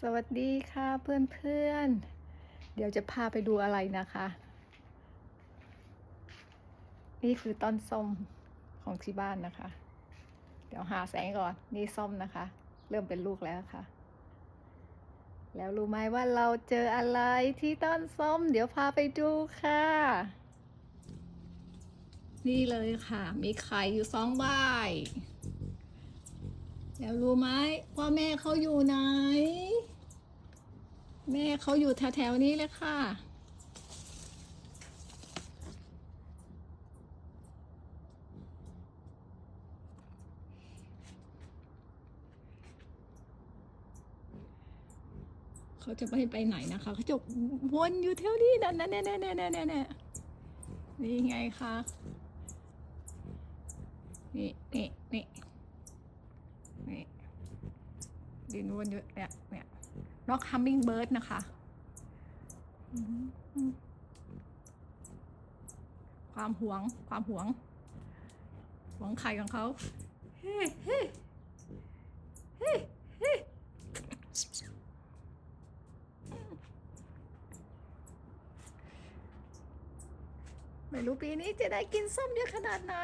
สวัสดีค่ะเพื่อนๆเดี๋ยวจะพาไปดูอะไรนะคะ นี่คือต้นส้มของที่บ้านนะคะ เดี๋ยวหาแสงก่อน นี่ส้มนะคะ เริ่มเป็นลูกแล้วค่ะ แล้วรู้ไหมว่าเราเจออะไรที่ต้นส้ม เดี๋ยวพาไปดูค่ะ นี่เลยค่ะ มีไข่อยู่สองใบแล้วรู้ไหมว่าแม่เขาอยู่ไหน แม่เขาอยู่แถวๆนี้เลยค่ะ เขาจะไม่ไปไหนนะคะ เขาจะวนอยู่แถวนี้นั่นนั่นนั่นนั่นนั่นนั่นนั่นนี่ไงคะนี่นี่นี่นี่ดินวนอยู่เนี่ยเนี่ย นกฮัมมิงเบิร์ดนะคะอืมอืมความหวง ความหวง หวงไข่ของเขาเฮ้เฮ้เฮ้เฮ้ไม่รู้ปีนี้จะได้กินส้มเยอะขนาดไหน